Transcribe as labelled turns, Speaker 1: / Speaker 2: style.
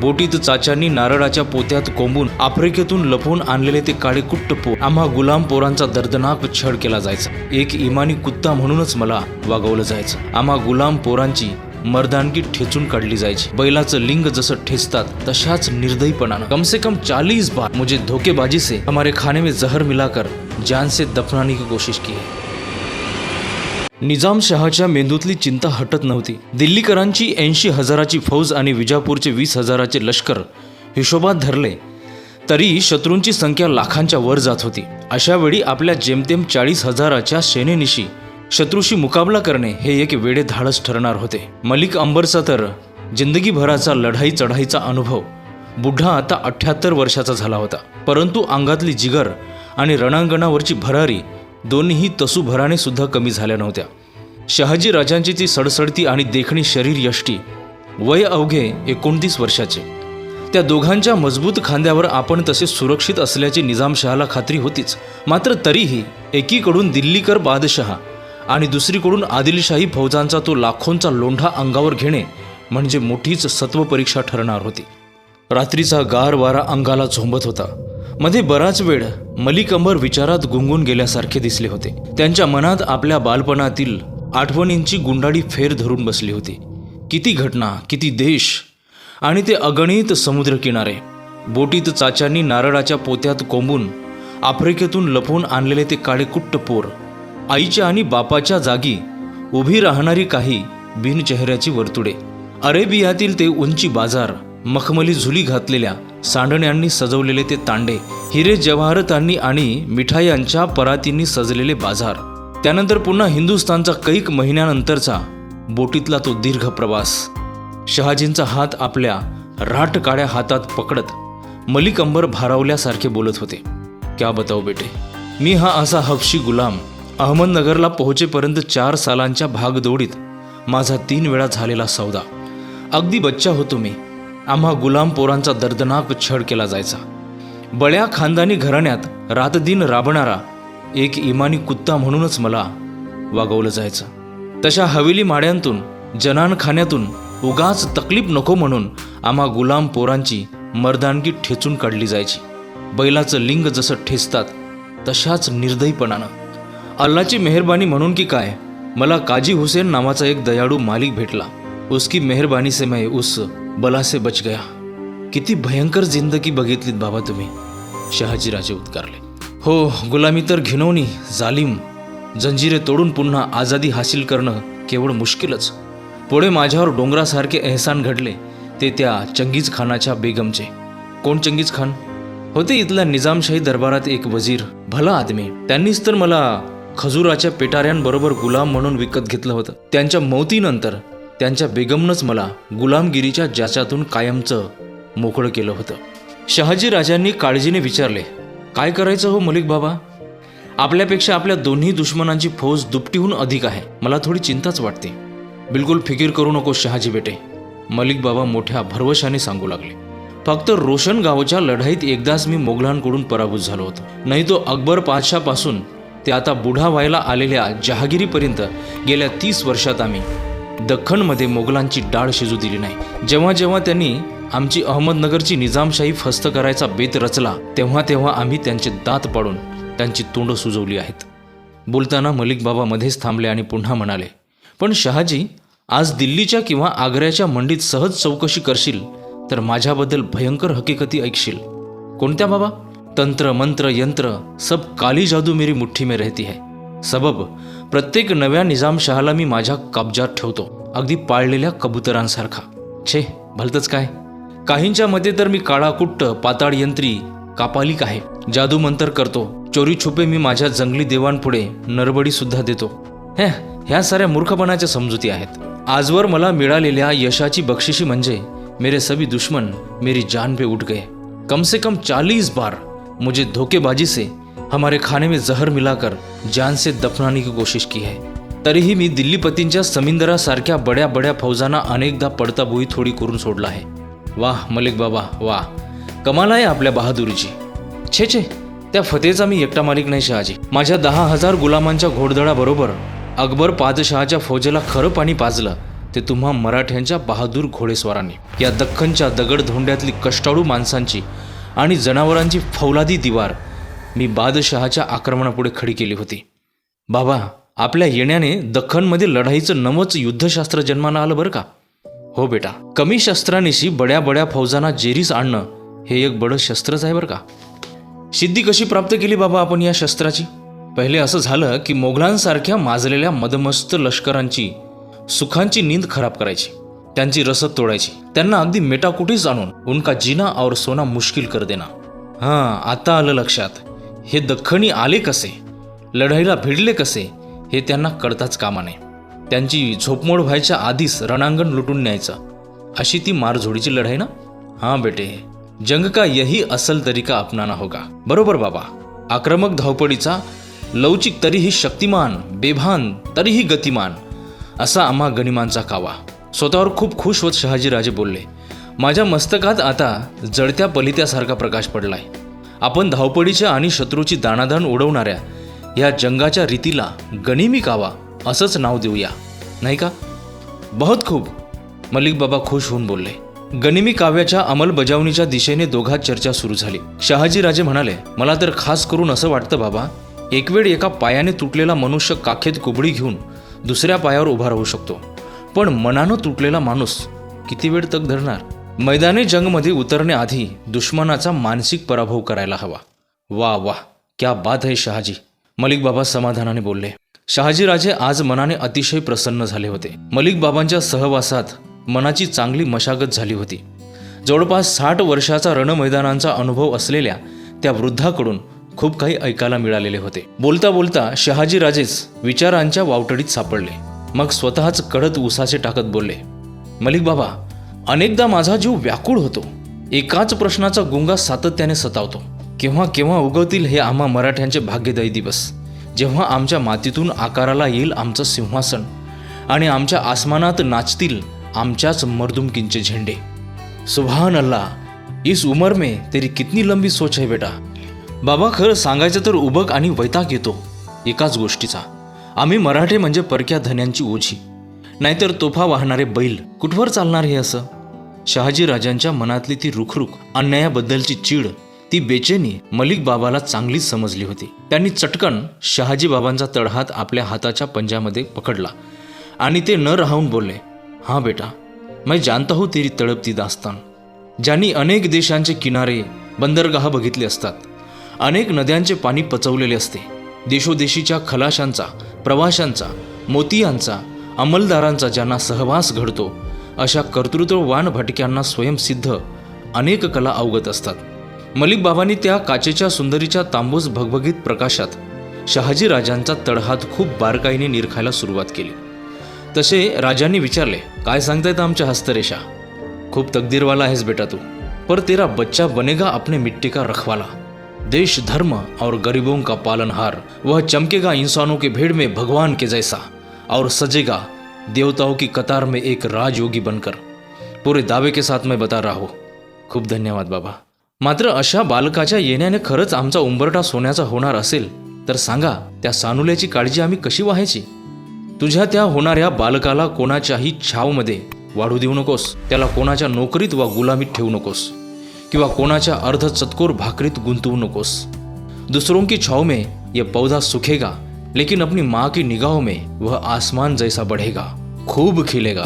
Speaker 1: बोटीत चाच्यांनी नारळाच्या पोत्यात कोंबून आफ्रिकेतून लपवून आणलेले ते काळे कुट्ट पोर आम्हा गुलाम पोरांचा दर्दनाक छळ केला जायचा. एक इमानी कुत्ता म्हणूनच मला वागवलं जायचं. आम्हा गुलाम पोरांची मर्दानगी ठेचून काढली जायची. बैलाचं लिंग जसं ठेचतात तशाच निर्दयीपणानं. कम से कम चालीस बार मुझे धोकेबाजी से हमारे खाने में जहर मिलाकर जान से दफनाने की कोशिश की है. निजामशहाच्या मेंदूतली चिंता हटत नव्हती. दिल्लीकरांची ऐंशी हजाराची फौज आणि विजापूरचे वीस हजाराचे लष्कर हिशोबात धरले तरी शत्रूंची संख्या लाखांच्या वर जात होती. अशा वेळी आपल्या जेमतेम चाळीस हजाराच्या सेनेनिशी शत्रूशी मुकाबला करणे हे एक वेडे धाडस ठरणार होते. मलिक अंबरचा तर जिंदगीभराचा लढाई चढाईचा अनुभव बुढा आता अठ्ठ्याहत्तर वर्षाचा झाला होता. परंतु अंगातली जिगर आणि रणांगणावरची भरारी दोन्हीही तसूभराने सुद्धा कमी झाल्या नव्हत्या. शहाजी राजांची ती सडसडती आणि देखणी शरीर यष्टी वय अवघे एकोणतीस वर्षाचे. त्या दोघांच्या मजबूत खांद्यावर आपण तसे सुरक्षित असल्याची निजामशहाला खात्री होतीच. मात्र तरीही एकीकडून दिल्लीकर बादशहा आणि दुसरीकडून आदिलशाही फौजांचा तो लाखोंचा लोंढा अंगावर घेणे म्हणजे मोठीच सत्वपरीक्षा ठरणार होती. रात्रीचा गार वारा अंगाला झोंबत होता. मध्ये बराच वेळ मलिक अंबर विचारात गुंगून गेल्यासारखे दिसले होते. त्यांच्या मनात आपल्या बालपणातील आठवणींची गुंडाळी फेर धरून बसली होती. किती घटना किती देश आणि ते अगणित समुद्रकिनारे. बोटीत चाच्यांनी नारळाच्या पोत्यात कोंबून आफ्रिकेतून लपवून आणलेले ते काळे कुट्ट पोर आईच्या आणि बापाच्या जागी उभी राहणारी काही बिनचेहऱ्याची वर्तुळे. अरेबियातील ते उंची बाजार मखमली झुली घातलेल्या सांडण्यांनी सजवलेले ते तांडे हिरे जवाहरतांनी आणि मिठायांच्या परातींनी सजलेले बाजार. त्यानंतर पुन्हा हिंदुस्थानचा कैक महिन्यानंतरचा बोटीतला तो दीर्घ प्रवास. शहाजींचा हात आपल्या राट काळ्या हातात पकडत मलिक अंबर भारावल्यासारखे बोलत होते. क्या बताओ बेटे? मी हा असा हफशी गुलाम अहमदनगरला पोहोचेपर्यंत चार सालांच्या भागदौडीत माझा तीन वेळा झालेला सौदा. अगदी बच्चा होतो मी. आम्हा गुलाम पोरांचा दर्दनाक छळ केला जायचा. बळ्या खानदानी घराण्यात रातदिन राबणारा एक इमानी कुत्ता म्हणूनच मला वागवलं जायचं. तशा हवेली माड्यांतून जनानखान्यातून उगाच तकलीफ नको म्हणून आम्हा गुलाम पोरांची मर्दानगी ठेचून काढली जायची. बैलाचं लिंग जसं ठेचतात तशाच निर्दयीपणानं. अल्लाची मेहरबानी म्हणून की काय मला काजी हुसेन नावाचा एक दयाळू मालिक भेटला. उसकी मेहरबानी से मैं उस बला से बच गया। किती भयंकर जिंदगी बघितलीत बाबा तुम्ही शहाजीराजे उद्गारले। हो गुलामी तर घिनवणी जालिम जंजिरे तोडून पुन्हा आझादी हासिल करणं केवळ मुश्किलच। पुढे माझ्यावर डोंगरासारखे एहसान घडले ते त्या चंगीज खानाच्या बेगमचे। कोण चंगीज खान? होते इथल्या निजामशाही दरबारात एक वजीर भला आदमी। त्यांनीच तर मला खजुराच्या पेटाऱ्यांबरोबर गुलाम म्हणून विकत घेतलं होतं। त्यांच्या मौतीनंतर त्यांच्या बेगमनंच मला गुलामगिरीच्या ज्याच्यातून कायमचं मोकळं केलं होतं. शहाजी राजांनी काळजीने विचारले काय करायचं हो मलिक बाबा? आपल्यापेक्षा आपल्या दोन्ही दुश्मनांची फौज दुपटीहून अधिक आहे. मला थोडी चिंताच वाटते. बिलकुल फिकीर करू नको शहाजी बेटे. मलिक बाबा मोठ्या भरवशाने सांगू लागले. फक्त रोशन गावच्या लढाईत एकदाच मी मोगलांकडून पराभूत झालो होतो. नाही तो अकबर पातशापासून ते आता बुढा व्हायला आलेल्या जहागिरीपर्यंत गेल्या तीस वर्षात आम्ही दख्खनमध्ये मोगलांची डाळ शिजू दिली नाही. जेव्हा जेव्हा त्यांनी आमची अहमदनगरची निजामशाही फस्त करायचा बेत रचला तेव्हा तेव्हा आम्ही त्यांचे दात पाडून त्यांची तोंड सुजवली आहेत. बोलताना मलिक बाबा मध्येच थांबले आणि पुन्हा म्हणाले पण शहाजी आज दिल्लीच्या किंवा आग्र्याच्या मंडीत सहज चौकशी करशील तर माझ्याबद्दल भयंकर हकीकती ऐकशील. कोणत्या बाबा? तंत्र मंत्र यंत्र सब काली जादू मेरी मुठ्ठी में रहती है. सबब प्रत्येक नव्या निजामशहाला मी माझ्या कब्जात ठेवतो. अगदी पाळलेल्या कबुतरांसारखा. छे भलतच काय? काहींच्या मते तर मी काळाकुट्ट पाताळयंत्री पाताळ यंत्री कापालिक आहे. जादू मंतर करतो. चोरी छुपे मी माझ्या जंगली देवांपुढे नरबडी सुद्धा देतो. हे ह्या साऱ्या मूर्खपणाच्या समजुती आहेत. आजवर मला मिळालेल्या यशाची बक्षिशी म्हणजे मेरे सभी दुश्मन मेरी जान पे उठ गए. कम से कम चालीस बार मुझे धोखेबाजी से हमारे खाने में जहर मिलाकर जान से दफनाने की कोशिश की है। तरीही मी दिल्लीपतींच्या समिंदरासारख्या बड्या बड्या फौजांना अनेकदा पडताबोई थोडी करून सोडला आहे। वाह मलिक बाबा वाह। कमाल आहे आपल्या बहादुरीची। छे छे त्या फतेचा मी एकटा मालिक नाही शहाजी। माझ्या दहा हजार गुलामांच्या घोडदळाबरोबर अकबर पादशहाच्या फौजेला खरं पाणी पाजलं ते तुम्हा मराठ्यांच्या बहादूर घोडेस्वारांनी। या दख्खनच्या दगडधोंड्यातली कष्टाळू माणसांची आणि जनावरांची फौलादी दिवार मी बादशहाच्या आक्रमणापुढे खडी केली होती. बाबा आपल्या येण्याने दख्खनमध्ये लढाईचं नवंच युद्धशास्त्र जन्माला आलं बरं का? हो बेटा कमी शस्त्रानिशी बड्या बड्या फौजांना जेरीस आणणं हे एक बडं शस्त्रच आहे बरं का? सिद्धी कशी प्राप्त केली बाबा आपण या शस्त्राची? पहिले असं झालं की मोगलांसारख्या माजलेल्या मदमस्त लष्करांची सुखांची नींद खराब करायची. त्यांची रसद तोडायची. त्यांना अगदी मेटाकुटीस आणून उनका जिना और सोना मुश्किल कर देना. हां आता आलं लक्षात. हे दख्खनी आले कसे? लढाईला भिडले कसे? हे त्यांना कळताच कामा नये. त्यांची झोपमोड व्हायच्या आधीच रणांगण लुटून न्यायचं. अशी ती मारझोडीची लढाई ना? हां बेटे. जंग का यही असल तरीका अपनाना होगा. बरोबर बाबा. आक्रमक धावपडीचा लवचिक तरीही शक्तिमान बेभान तरीही गतिमान असा आम्हा गणिमांचा कावा. स्वतःवर खूप खुश होत शहाजीराजे बोलले माझ्या मस्तकात आता जळत्या पलित्यासारखा प्रकाश पडलाय. आपण धावपडीच्या आणि शत्रूची दाणादाण उडवणाऱ्या या जंगाच्या रीतीला गनिमी कावा असंच नाव देऊया. नाही का? बहुत खूप. मलिक बाबा खुश होऊन बोलले. गनिमी काव्याच्या अंमलबजावणीच्या दिशेने दोघात चर्चा सुरू झाली. शहाजीराजे म्हणाले मला तर खास करून असं वाटतं बाबा एकवेळ एका पायाने तुटलेला मनुष्य काखेत कुबडी घेऊन दुसऱ्या पायावर उभा राहू शकतो. पण मनानं तुटलेला माणूस किती वेळ तक धरणार? मैदानी जंगमध्ये उतरण्याआधी दुश्मनाचा मानसिक पराभव करायला हवा. वा वा क्या बात आहे शहाजी. मलिक बाबा समाधानाने बोलले. शहाजीराजे आज मनाने अतिशय प्रसन्न झाले होते. मलिक बाबांच्या सहवासात मनाची चांगली मशागत झाली होती. जवळपास साठ वर्षाचा रणमैदानांचा अनुभव असलेल्या त्या वृद्धाकडून खूप काही ऐकायला मिळालेले होते. बोलता बोलता शहाजीराजेच विचारांच्या वावटडीत सापडले. मग स्वतःच कडत उसाचे टाकत बोलले. मलिक बाबा अनेकदा माझा जीव व्याकुळ होतो. एकाच प्रश्नाचा गुंगा सातत्याने सतावतो. केव्हा केव्हा उगवतील हे आम्हा मराठ्यांचे भाग्यदायी दिवस. जेव्हा आमच्या मातीतून आकाराला येईल आमचं सिंहासन आणि आमच्या आसमानात नाचतील आमच्याच मर्दुमकींचे झेंडे. सुभान अल्ला इस उमर में तेरी कितनी लंबी सोच है बेटा. बाबा खरं सांगायचं तर उबक आणि वैताग येतो एकाच गोष्टीचा. आम्ही मराठे म्हणजे परक्या धन्यांची ओझी. नाहीतर तोफा वाहणारे बैल कुठवर चालणार हे असं? शहाजी राजांच्या मनातली ती रुखरुख अन्यायाबद्दलची चीड ती बेचैनी मलिक बाबाला चांगलीच समजली होती. त्यांनी चटकन शहाजी बाबांचा तळहात आपल्या हाताच्या पंजामध्ये पकडला आणि ते न राहून बोलले हां बेटा मैं जानता हूं तेरी तड़पती दास्तान. ज्यांनी अनेक देशांचे किनारे बंदरगाह बघितले असतात अनेक नद्यांचे पाणी पचवलेले असते. देशोदेशीच्या खलाशांचा प्रवाशांचा मोतियांचा अंमलदारांचा ज्यांना सहवास घडतो अशा कर्तृत्ववान भटक्यांना स्वयंसिद्ध अनेक कला अवगत असतात. मलिक बाबांनी त्या काचेच्या सुंदरीच्या तांबूस भगभगीत प्रकाशात शहाजी राजांचा तळहात खूप बारकाईने निरखायला सुरुवात केली. तसे राजांनी विचारले काय सांगतायत आमच्या हस्तरेषा? खूप तकदीरवाला आहेस बेटा तू. पर तेरा बच्चा बनेगा अपने मिट्टी का रखवाला. देश धर्म और गरीबों का पालनहार वह चमकेगा इंसानों के भीड़ में भगवान के जैसा. और सजेगा देवताओं की कतार में एक राजयोगी बनकर। पूरे दावे के साथ मैं बता रहा हूँ। खूप धन्यवाद बाबा। मात्र अशा बालकाच्या येण्याने खरंच आमचा उंबरठा सोन्याचा होणार असेल तर सांगा त्या सानुल्याची काळजी आम्ही कशी व्हायची? तुझ्या त्या होणाऱ्या बालकाला कोणाच्याही छावमध्ये वाढू देऊ नकोस त्याला कोणाच्या नोकरीत वा गुलामीत ठेवू नकोस किंवा कोणाच्या अर्ध चतकोर भाकरीत गुंतवू नकोस. दूसरों की छाव में यह पौधा सुखेगा लेकिन अपनी माँ की निगाहों में वह आसमान जैसा बढ़ेगा खूब खिलेगा।